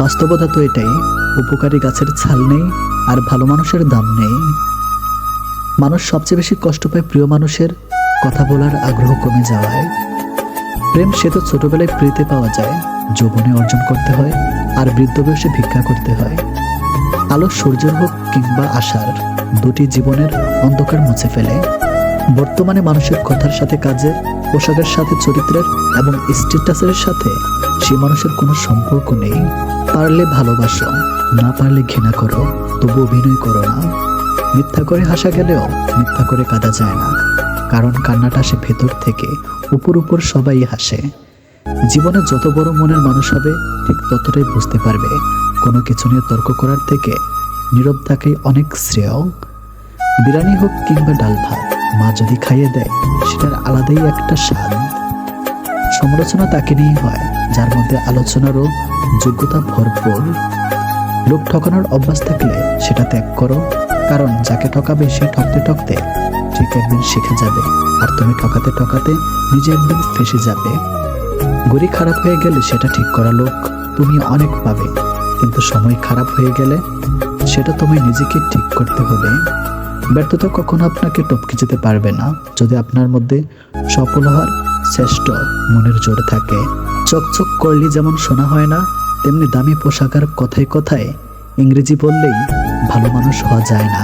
বাস্তবতা তো এটাই, উপকারী গাছের ছাল নেই আর ভালো মানুষের দাম নেই। মানুষ সবচেয়ে বেশি কষ্ট পায় প্রিয় মানুষের কথা বলার আগ্রহ কমে যাওয়ায়। প্রেম সে তো ছোটবেলায় প্রীতে পাওয়া যায়, যৌবনে অর্জন করতে হয় আর বৃদ্ধ বয়সে ভিক্ষা করতে হয়। আলো সূর্যের হোক কিংবা আশার দুটি জীবনের অন্ধকার মুছে ফেলে। বর্তমানে মানুষের কথার সাথে কাজের, পোশাকের সাথে চরিত্রের এবং স্ট্যাটাসের সাথে সে মানুষের কোনো সম্পর্ক নেই। পারলে ভালোবাসো, না পারলে ঘৃণা করো, তবু অভিনয় করো না। মিথ্যা করে হাসা গেলেও মিথ্যা করে কাঁদা যায় না, কারণ কান্নাটা আসে ভেতর থেকে উপর উপর সবাই হাসে। জীবনে যত বড় মনের মানুষ হবে, ঠিক ততটাই বুঝতে পারবে কোনো কিছু নিয়ে তর্ক করার থেকে নীরব থাকাই অনেক শ্রেয়। বিরিয়ানি হোক কিংবা ডাল ভাত, মা যদি খাইয়ে দেয়, সেটার আলাদাই একটা স্বাদ। সমালোচনা তাকে নিয়েই হয়, যার মধ্যে আলোচনারও যোগ্যতা ভরপুর। লোক ঠকানোর অভ্যাস থাকলে সেটা ত্যাগ করো। কারণ যাকে ঠকাবে সে ঠকতে ঠকতে ঠিক একদিন শিখে যাবে। আর তুমি ঠকাতে ঠকাতে নিজে একদিন ফেসে যাবে। গড়ি খারাপ হয়ে গেলে সেটা ঠিক করা লোক তুমি অনেক পাবে। কিন্তু সময় খারাপ হয়ে গেলে সেটা তোমায় নিজেকে ঠিক করতে হবে। ব্যর্থতা কখনো আপনাকে টপকে যেতে পারবে না। যদি আপনার মধ্যে সফল হওয়ার শ্রেষ্ঠ মনের জোর থাকে। চকচক করলে যেমন শোনা হয় না তেমনি দামি পোশাকার কথায় কথায় ইংরেজি বললেই ভালো মানুষ হওয়া যায় না।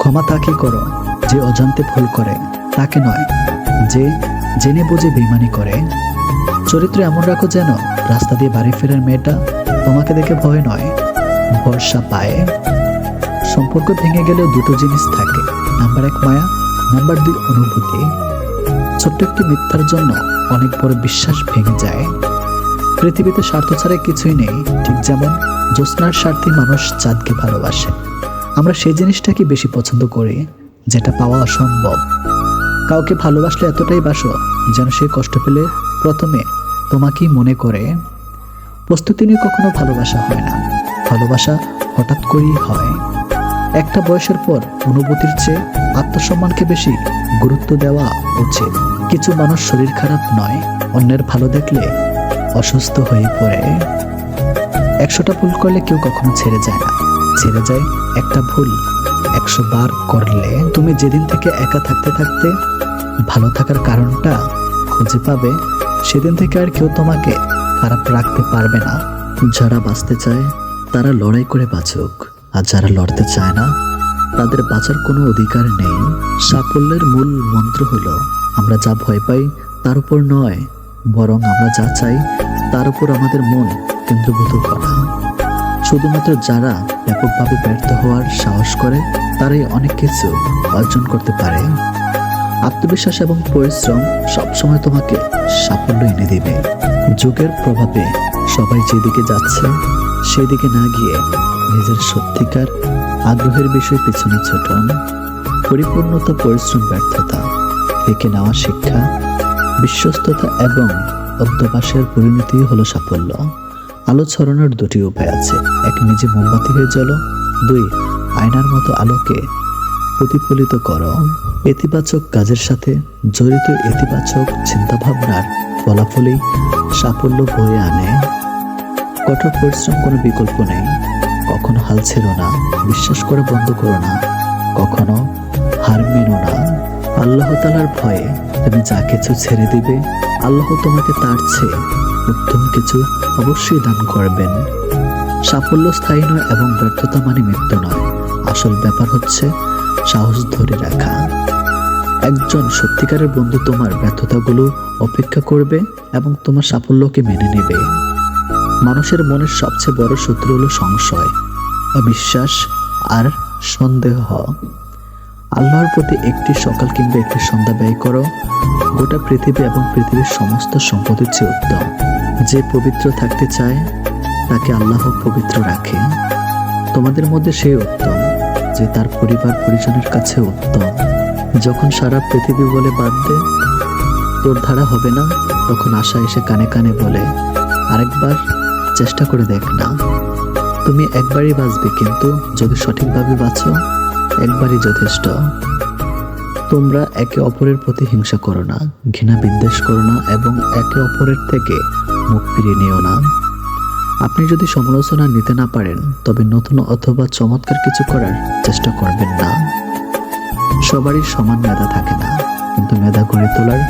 ক্ষমা তাকে করো, যে অজান্তে ভুল করে, তাকে নয়, যে জেনে বুঝে বেমানি করে। চরিত্র এমন রাখো যেন রাস্তা দিয়ে বাড়ি ফেরার মেয়েটা তোমাকে দেখে ভয় নয়, ভরসা পায়। সম্পর্ক ভেঙে গেলেও দুটো জিনিস থাকে, নাম্বার এক মায়া, নাম্বার দুই অনুভূতি। ছোট্ট একটি মিথ্যার জন্য অনেক বড় বিশ্বাস ভেঙে যায়। পৃথিবীতে স্বার্থ ছাড়া কিছুই নেই, ঠিক যেমন জ্যোৎস্নার স্বার্থে মানুষ চাঁদকে ভালোবাসে। আমরা সেই জিনিসটাকে বেশি পছন্দ করি, যেটা পাওয়া অসম্ভব। কাউকে ভালোবাসলে এতটাই বাসো যেন সে কষ্ট পেলে প্রথমে তোমাকেই মনে করে। প্রস্তুতি নিয়ে কখনো ভালোবাসা হয় না। ভালোবাসা হঠাৎ করেই হয়। একটা বয়সের পর অনুভূতির চেয়ে আত্মসম্মানকে বেশি গুরুত্ব দেওয়া উচিত। কিছু মানুষ শরীর খারাপ নয়, অন্যের ভালো দেখলে অসুস্থ হয়ে পড়ে। একশোটা ভুল করলে কেউ কখনো ছেড়ে যায় না। ছেড়ে যায় একটা ভুল একশো বার করলে। তুমি যেদিন থেকে একা থাকতে থাকতে ভালো থাকার কারণটা খুঁজে পাবে, সেদিন থেকে আর কেউ তোমাকে খারাপ রাখতে পারবে না। যারা বাঁচতে চায়, তারা লড়াই করে বাঁচুক। আর যারা লড়তে চায় না, তাদের বাঁচার কোনো অধিকার নেই। সাফল্যের মূল মন্ত্র হলো, আমরা যা ভয় পাই তার উপর নয় বরং আমরা যা চাই, তার উপর আমাদের মন কেন্দ্রভূত করা শুধুমাত্র যারা ব্যাপকভাবে ব্যর্থ হওয়ার সাহস করে, তারাই অনেক কিছু অর্জন করতে পারে। আত্মবিশ্বাস এবং পরিশ্রম সবসময় তোমাকে সাফল্য এনে দেবে। যুগের প্রভাবে সবাই যেদিকে যাচ্ছে, সেদিকে না গিয়ে নিজের সত্যিকার আগ্রহের বিষয় পেছনে ছুটুন। পরিপূর্ণতা, পরিশ্রম, ব্যর্থতা থেকে নেওয়া শিক্ষা বিশ্বস্ততা এবং অধ্যবাসের পরিণতি হলো সাফল্য। আলো ছড়ানোর দুটি উপায় আছে। এক, নিজে মোমবাতি হয়ে জ্বলো। দুই, আয়নার মতো আলোকে প্রতিফলিত করো। ইতিবাচক কাজের সাথে জড়িত ইতিবাচক চিন্তাভাবনার ফলাফলই সাফল্য বয়ে আনে। কঠোর পরিশ্রম কোনো বিকল্প নেই। কখনো হাল ছেড়ো না। বিশ্বাস করা বন্ধ করো না। কখনো হার মেনো না। আল্লাহ তালার ভয়ে তুমি যা কিছু ছেড়ে দিবে, আল্লাহ তোমাকে তার চেয়ে উত্তম কিছু অবশ্যই দান করবেন। সাফল্য স্থায়ী নয় এবং ব্যর্থতা মানে মৃত্যু নয়। আসল ব্যাপার হচ্ছে সাহস ধরে রাখা। একজন সত্যিকারের বন্ধু তোমার ব্যর্থতাগুলো অপেক্ষা করবে এবং তোমার সাফল্যকে মেনে নেবে। মানুষের মনের সবচেয়ে বড় শত্রু হলো সংশয়, অবিশ্বাস আর সন্দেহ। আল্লাহর প্রতি একটি সকাল কিংবা একটি সন্ধ্যা ব্যয় করো। গোটা পৃথিবী এবং পৃথিবীর সমস্ত সম্পদের চেয়ে উত্তম। যে পবিত্র থাকতে চায়, তাকে আল্লাহ পবিত্র রাখে। তোমাদের মধ্যে সে উত্তম, যে তার পরিবার পরিজনের কাছে উত্তম। যখন সারা পৃথিবী বলে বাদ দে তোর ধারা হবে না, তখন আশা এসে কানে কানে বলে, আরেকবার চেষ্টা করে দেখ না। তুমি একবারই বাঁচবে, কিন্তু যদি সঠিকভাবে বাঁচো একবারই যথেষ্ট। তোমরা একে অপরের প্রতি হিংসা করো না, ঘৃণা বিদ্বেষ করো না এবং একে অপরের থেকে মুখ ফিরিয়ে নিও না। আপনি যদি সমালোচনা নিতে না পারেন, তবে নতুন অথবা চমৎকার কিছু করার চেষ্টা করবেন না। সবারই সমান মেধা থাকে না, কিন্তু মেধা গড়ে তোলার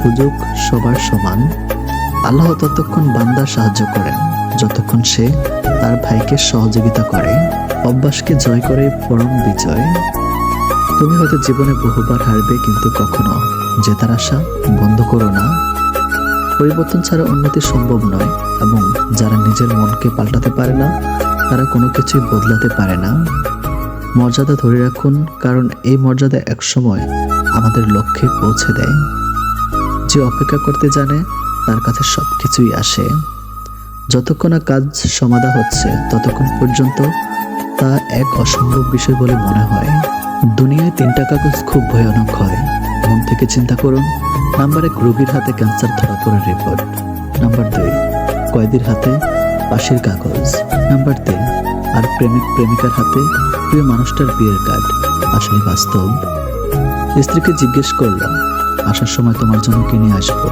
সুযোগ সবার সমান। আল্লাহ ততক্ষণ বান্দার সাহায্য করেন, যতক্ষণ সে তার ভাইকে সহযোগিতা করে। অভ্যাসকে জয় করে পরম বিজয়। তুমি হয়তো জীবনে বহুবার হারবে, কিন্তু কখনো জেতার আশা বন্ধ করো না। পরিবর্তন ছাড়া উন্নতি সম্ভব নয় এবং যারা নিজের মনকে পাল্টাতে পারে না, তারা কোনো কিছুই বদলাতে পারে না। মর্যাদা ধরে রাখুন, কারণ এই মর্যাদা একসময় আমাদের লক্ষ্যে পৌঁছে দেয়। যে অপেক্ষা করতে জানে, তার কাছে সব কিছুই আসে। যতক্ষণ না কাজ সমাধা হচ্ছে, ততক্ষণ পর্যন্ত তা এক অসম্ভব বিষয় বলে মনে হয়। দুনিয়ায় তিনটা কাগজ খুব ভয়ানক হয়। মন থেকে চিন্তা করুন, নাম্বার এক রোগীর হাতে ক্যান্সার ধরা পড়ার রিপোর্ট। নাম্বার দুই, কয়েদির হাতে পাশের কাগজ। নাম্বার তিন, আর প্রেমিক প্রেমিকার হাতে প্রিয় মানুষটার বিয়ের কার্ড। আসলে বাস্তব। স্ত্রীকে জিজ্ঞেস করলাম, আসার সময় তোমার জন্য কিনে আসব?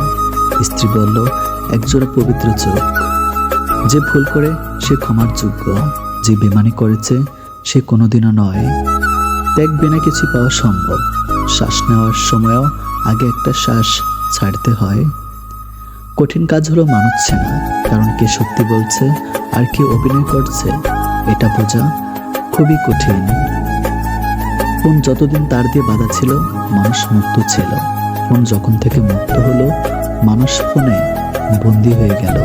স্ত্রী বলল, একজোড়া পবিত্র চোখ। যে ভুল করে সে ক্ষমার যোগ্য, যে বেমানি করেছে সে কোনোদিনও নয়। ত্যাগ বিনা কিছু পাওয়া সম্ভব। শ্বাস নেওয়ার সময়ও আগে একটা শ্বাস ছাড়তে হয়। কঠিন কাজ হলো মানছে না, কারণ কে সত্যি বলছে, আর কে অভিনয় করছে, এটা বোঝা খুবই কঠিন। ফোন যতদিন তার দিয়ে বাধা ছিল, মানুষ মুক্ত ছিল। ফোন যখন থেকে মুক্ত হলো, মানুষ ফোনে বন্দি হয়ে গেল।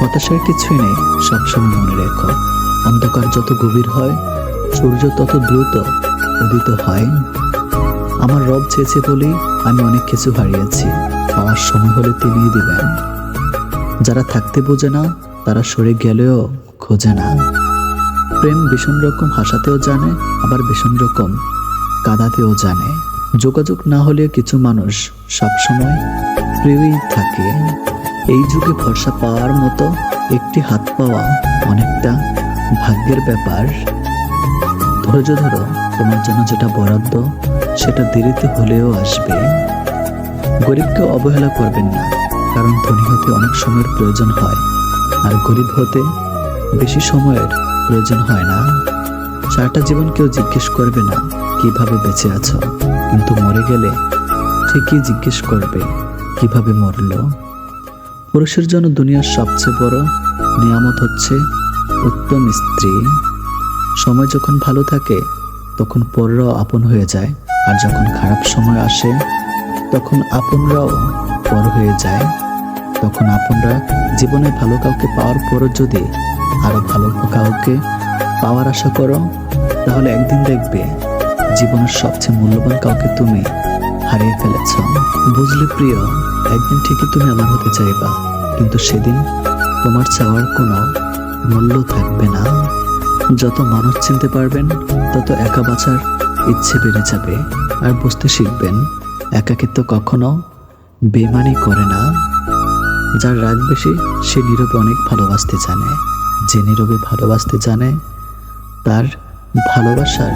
হতাশার কিছুই নেই, সবসময় মনে রেখো। অন্ধকার যত গভীর হয়, সূর্য তত দ্রুত উদিত হয়। আমার রব চেয়েছে বলেই আমি অনেক কিছু হারিয়েছি। পাওয়ার সময় হলে তিনিই দিবেন। যারা থাকতে বোঝে না, তারা সরে গেলেও খোঁজে না। প্রেম ভীষণ রকম হাসাতেও জানে, আবার ভীষণ রকম কাঁদাতেও জানে। যোগাযোগ না হলে কিছু মানুষ সবসময় প্রিয়ই থাকে। এই যুগে ভরসা পাওয়ার মতো একটি হাত পাওয়া অনেকটা ভাগ্যের ব্যাপার। ধৈর্য ধরো, তোমার জন্য যেটা বরাদ্দ, সেটা দেরিতে হলেও আসবে। গরিবকে অবহেলা করবেন না, কারণ ধনী হতে অনেক সময়ের প্রয়োজন হয়, আর গরিব হতে বেশি সময়ের প্রয়োজন হয় না। সারাটা জীবন কেউ জিজ্ঞেস করবে না, কীভাবে বেঁচে আছো? কিন্তু মরে গেলে ঠিকই জিজ্ঞেস করবে, কীভাবে মরলো? পুরুষের জন্য দুনিয়ার সবচেয়ে বড় নিয়ামত হচ্ছে উত্তম স্ত্রী। সময় যখন ভালো থাকে, তখন পররাও আপন হয়ে যায়। আর যখন খারাপ সময় আসে, তখন আপনরাও পর হয়ে যায়। তখন আপনরা জীবনে ভালো কাউকে পাওয়ার পরও যদি আরও ভালো কাউকে পাওয়ার আশা করো, তাহলে একদিন দেখবে জীবনের সবচেয়ে মূল্যবান কাউকে তুমি হারিয়ে ফেলেছ। বুঝলে প্রিয়, একদিন ঠিকই তুমি আমার হতে চাইবা। কিন্তু সেদিন তোমার চাওয়ার কোনো মূল্য থাকবে না। যত মানুষ চিনতে পারবেন, তত একা বাঁচার ইচ্ছে বেড়ে যাবে। আর বুঝতে শিখবেন, একাকিত্ব কখনো বেমানি করে না। যার রাগ বেশি, সে নীরবে অনেক ভালোবাসতে জানে। যে নীরবে ভালোবাসতে জানে, তার ভালোবাসার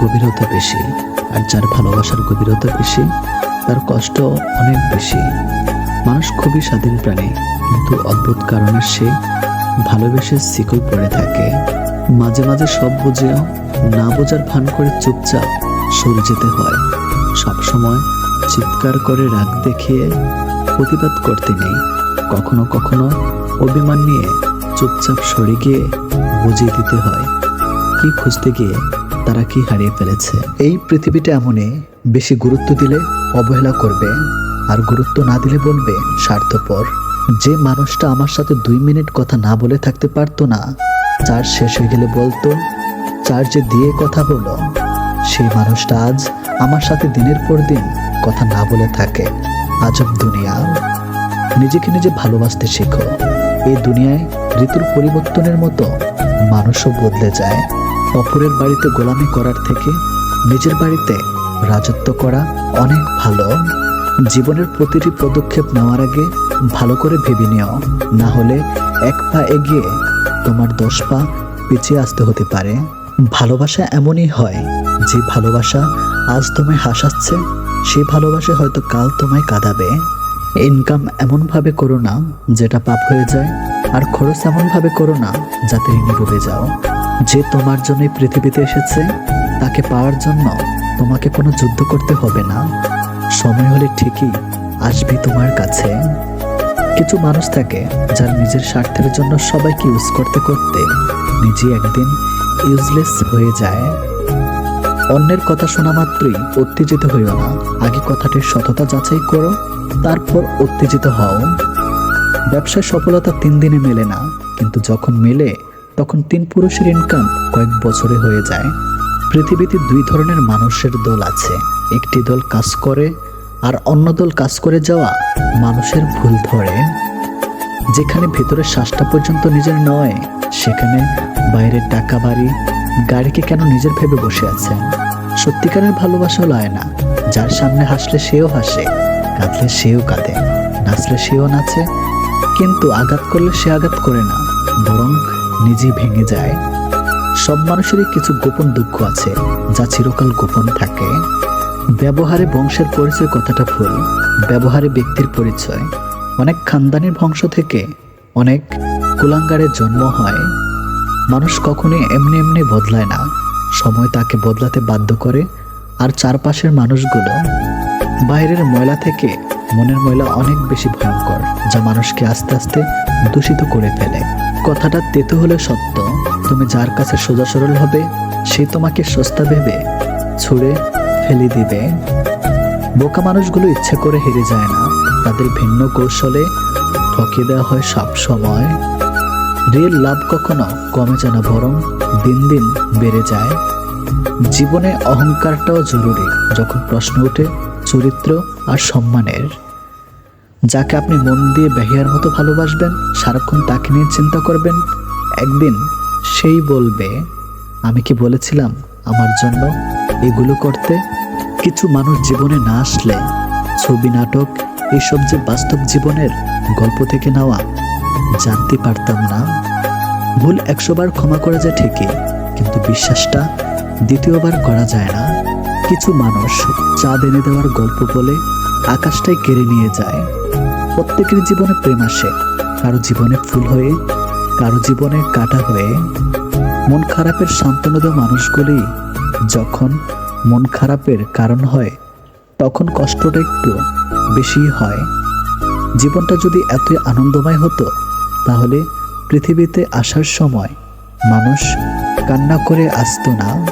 গভীরতা বেশি। আর যার ভালোবাসার গভীরতা বেশি, তার কষ্ট অনেক বেশি। মানুষ খুবই স্বাধীন প্রাণী, কিন্তু অদ্ভুত কারণে সে ভালোবেসে শিকল পড়ে থাকে। মাঝে মাঝে সব বুঝেও না বোঝার ভান করে চুপচাপ সরে যেতে হয়। সবসময় চিৎকার করে রাগ দেখিয়ে প্রতিবাদ করতে নেই। কখনো কখনো অভিমান নিয়ে চুপচাপ সরে গিয়ে বুঝিয়ে দিতে হয়। কি খুঁজতে গিয়ে তারা কি হারিয়ে ফেলেছে? এই পৃথিবীটা এমনই, বেশি গুরুত্ব দিলে অবহেলা করবে, আর গুরুত্ব না দিলে বলবে, স্বার্থপর। যে মানুষটা আমার সাথে দুই মিনিট কথা না বলে থাকতে পারতো না চার্জ শেষ হয়ে গেলে বলতো চার্জে দিয়ে কথা বলো, সেই মানুষটা আজ আমার সাথে দিনের পর দিন কথা না বলে থাকে। আজব দুনিয়া। নিজেকে নিজে ভালোবাসতে শেখো। এই দুনিয়ায় ঋতুর পরিবর্তনের মতো মানুষও বদলে যায়। অপরের বাড়িতে গোলামি করার থেকে নিজের বাড়িতে রাজত্ব করা অনেক ভালো। জীবনের প্রতিটি পদক্ষেপ নেওয়ার আগে ভালো করে ভেবে নিও। না হলে এক পা এগিয়ে তোমার দশ পা পিছিয়ে আসতে হতে পারে। ভালোবাসা এমনই হয়, যে ভালোবাসা আজ তোমায় হাসাচ্ছে, সে ভালোবাসা হয়তো কাল তোমায় কাঁদাবে। ইনকাম এমনভাবে করো না, যেটা পাপ হয়ে যায়, আর খরচ এমনভাবে করো না, যাতে ডুবে যাও। যে তোমার জন্য পৃথিবীতে এসেছে, তাকে পাওয়ার জন্য তোমাকে কোনো যুদ্ধ করতে হবে না। সময় হলে ঠিকই আসবে তোমার কাছে। কিছু মানুষ থাকে যার নিজের স্বার্থের জন্য সবাইকে ইউজ করতে করতে নিজে একদিন ইউজলেস হয়ে যায়। অন্যের কথা শোনা মাত্রই উত্তেজিত হইও না। আগে কথাটির সততা যাচাই করো, তারপর উত্তেজিত হও। ব্যবসায় সফলতা তিন দিনে মেলে না, কিন্তু যখন মেলে তখন তিন পুরুষের ইনকাম কয়েক বছরে হয়ে যায়। পৃথিবীতে দুই ধরনের মানুষের দল আছে। একটি দল কাজ করে আর অন্য দল কাজ করে যাওয়া মানুষের ভুল ধরে। যেখানে ভেতরের শ্বাসটা পর্যন্ত নিজের নয়, সেখানে বাইরের টাকা বাড়ি, গাড়িকে কেন নিজের ভেবে বসে আছেন সত্যিকারের ভালোবাসা লয় না। যার সামনে হাসলে সেও হাসে, কাঁদলে সেও কাঁদে, নাচলে সেও নাচে। কিন্তু আঘাত করলে সে আঘাত করে না, বরং নিজেই ভেঙে যায়। সব মানুষেরই কিছু গোপন দুঃখ আছে, যা চিরকাল গোপন থাকে। ব্যবহারে বংশের পরিচয় কথাটা ভুল, ব্যবহারে ব্যক্তির পরিচয়। অনেক খানদানির বংশ থেকে অনেক কুলাঙ্গারের জন্ম হয়। মানুষ কখনোই এমনি এমনি বদলায় না। সময় তাকে বদলাতে বাধ্য করে, আর চারপাশের মানুষগুলো। বাইরের ময়লা থেকে মনের ময়লা অনেক বেশি ভয়ঙ্কর, যা মানুষকে আস্তে আস্তে দূষিত করে ফেলে। কথাটা তেতো হলে সত্য। তুমি যার কাছে সোজা সরল হবে, সে তোমাকে সস্তা ভেবে, ছুঁড়ে ফেলে দিবে। বোকা মানুষগুলো ইচ্ছে করে হেরে যায় না। তাদের ভিন্ন কৌশলে ঠকিয়ে দেওয়া হয় সব সময়। রিয়েল লাভ কখনো কমে যায় না, বরং দিন দিন বেড়ে যায়। জীবনে অহংকারটাও জরুরি, যখন প্রশ্ন ওঠে চরিত্র আর সম্মানের। যাকে আপনি মন দিয়ে বেহিয়ার মতো ভালোবাসবেন, সারাক্ষণ তাকে নিয়ে চিন্তা করবেন, একদিন সেই বলবে, আমি কি বলেছিলাম আমার জন্য এগুলো করতে? কিছু মানুষ জীবনে না আসলে ছবি, নাটক, এসব যে বাস্তব জীবনের গল্প থেকে নেওয়া জানতে পারতাম না। ভুল একশোবার ক্ষমা করা যায় ঠিকই, কিন্তু বিশ্বাসটা দ্বিতীয়বার করা যায় না। কিছু মানুষ চাঁদ এনে দেওয়ার গল্প বলে আকাশটাই কেড়ে নিয়ে যায়। প্রত্যেকের জীবনে প্রেম আসে। কারও জীবনে ফুল হয়ে, কারও জীবনে কাটা হয়ে। মন খারাপের সান্ত্বনা দেওয়া মানুষগুলি যখন মন খারাপের কারণ হয়, তখন কষ্টটা একটু বেশি হয়। জীবনটা যদি এতই আনন্দময় হতো, তাহলে পৃথিবীতে আসার সময় মানুষ কান্না করে আসতো না।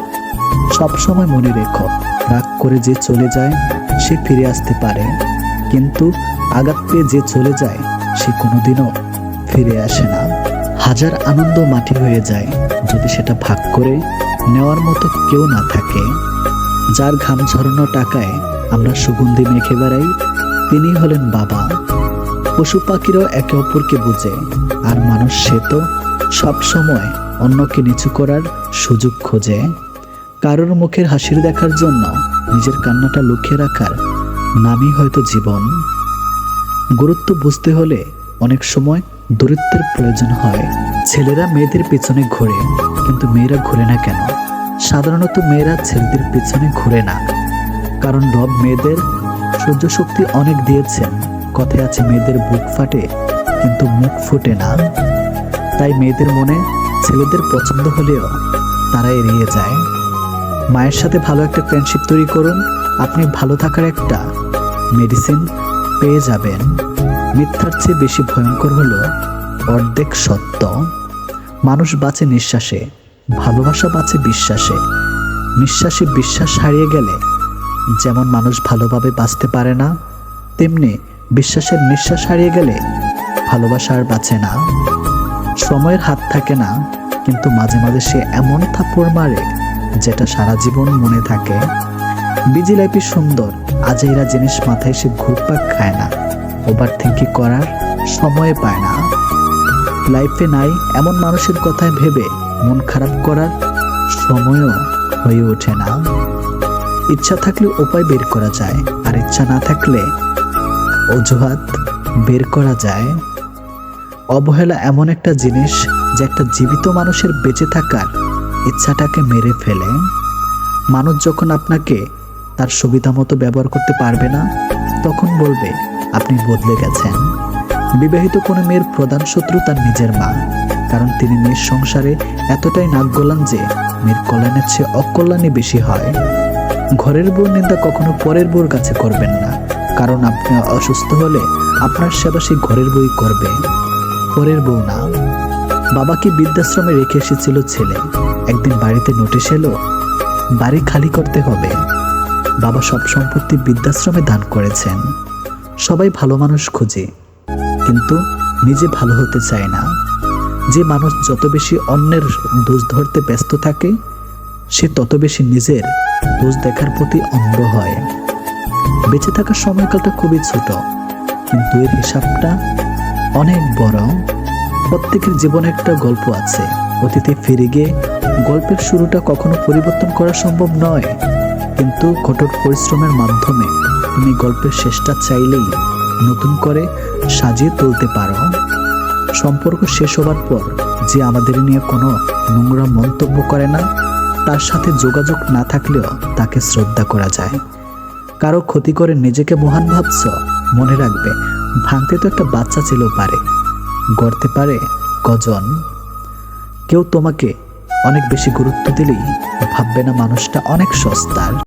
সব সময় মনে রেখো, রাগ করে যে চলে যায়, সে ফিরে আসতে পারে। কিন্তু আঘাত পেয়ে যে চলে যায়, সে কোনোদিনও ফিরে আসে না। হাজার আনন্দ মাটি হয়ে যায়, যদি সেটা ভাগ করে নেওয়ার মতো কেউ না থাকে। যার ঘাম ঝরানো টাকায় আমরা সুগন্ধি মেখে বেড়াই, তিনি হলেন বাবা। পশু পাখিরাও একে অপরকে বুঝে, আর মানুষ সে তো সবসময় অন্যকে নিচু করার সুযোগ খোঁজে। কারোর মুখের হাসির দেখার জন্য নিজের কান্নাটা লুকিয়ে রাখার নামই হয়তো জীবন। গুরুত্ব বুঝতে হলে অনেক সময় দূরত্বের প্রয়োজন হয়। ছেলেরা মেয়েদের পেছনে ঘোরে, কিন্তু মেয়েরা ঘুরে না কেন? সাধারণত মেয়েরা ছেলেদের পেছনে ঘুরে না। কারণ রব মেয়েদের সহ্য শক্তি অনেক দিয়েছেন। কথায় আছে মেয়েদের বুক ফাটে, কিন্তু মুখ ফুটে না। তাই মেয়েদের মনে ছেলেদের পছন্দ হলেও তারা এড়িয়ে যায়। মায়ের সাথে ভালো একটা ফ্রেন্ডশিপ তৈরি করুন। আপনি ভালো থাকার একটা মেডিসিন পেয়ে যাবেন। মিথ্যার চেয়ে বেশি ভয়ঙ্কর হলো অর্ধেক সত্য। মানুষ বাঁচে নিঃশ্বাসে, ভালোবাসা বাঁচে বিশ্বাসে। নিঃশ্বাসে বিশ্বাস হারিয়ে গেলে যেমন মানুষ ভালোভাবে বাঁচতে পারে না, তেমনি বিশ্বাসের নিঃশ্বাস হারিয়ে গেলে ভালোবাসা আর বাঁচে না। সময়ের হাত থাকে না, কিন্তু মাঝে মাঝে সে এমন থাপ্পড় মারে যেটা সারা জীবন মনে থাকে। বিজি সুন্দর আজাইরা জিনিস মাথায় সে ঘুরপাক খায় না। ওভার থিঙ্কিং করার সময় পায় না। লাইফে নাই এমন মানুষের কথায় ভেবে মন খারাপ করার সময়ও হয়ে ওঠে না। ইচ্ছা থাকলে উপায় বের করা যায়, আর ইচ্ছা না থাকলে অজুহাত বের করা যায়। অবহেলা এমন একটা জিনিস যে একটা জীবিত মানুষের বেঁচে থাকার ইচ্ছাটাকে মেরে ফেলে। মানুষ যখন আপনাকে তার সুবিধা মতো ব্যবহার করতে পারবে না, তখন বলবে, আপনি বদলে গেছেন। বিবাহিত কোনো মেয়ের প্রধান শত্রু তার নিজের মা, কারণ তিনি মেয়ের সংসারে এতটাই নাক গলান যে মেয়ের কল্যাণের চেয়ে অকল্যাণই বেশি হয়। ঘরের বউর নিন্দা কখনো পরের বউর কাছে করবেন না, কারণ আপনি অসুস্থ হলে আপনার সেবা সেই ঘরের বই করবে, পরের বউ না। বাবাকে বৃদ্ধাশ্রমে রেখে এসেছিল ছেলে? একদিন বাড়িতে নোটিশ এলো, বাড়ি খালি করতে হবে। বাবা সব সম্পত্তি বৃদ্ধাশ্রমে দান করেছেন। সবাই ভালো মানুষ খোঁজে, কিন্তু নিজে ভালো হতে চায় না। যে মানুষ যত বেশি অন্যের দোষ ধরতে ব্যস্ত থাকে, সে তত বেশি নিজের দোষ দেখার প্রতি অন্ধ হয়। বেঁচে থাকার সময়কালটা খুবই ছোট, কিন্তু এর হিসাবটা অনেক বড়। প্রত্যেকের জীবনে একটা গল্প আছে, অতীতে ফিরে গিয়ে গল্পের শুরুটা কখনো পরিবর্তন করা সম্ভব নয়। কিন্তু কঠোর পরিশ্রমের মাধ্যমে তুমি গল্পের শেষটা চাইলেই নতুন করে সাজিয়ে তুলতে পারো। সম্পর্ক শেষ হবার পর যে আমাদের নিয়ে কোনো নোংরা মন্তব্য করে না, তার সাথে যোগাযোগ না থাকলেও তাকে শ্রদ্ধা করা যায়। কারও ক্ষতি করে নিজেকে মহান ভাবছ, মনে রাখবে, ভাঙতে তো একটা বাচ্চা ছিল পারে। গড়তে পারে কজন? কেউ তোমাকে অনেক বেশি গুরুত্ব দিলেই ভাববে না মানুষটা অনেক সস্তার।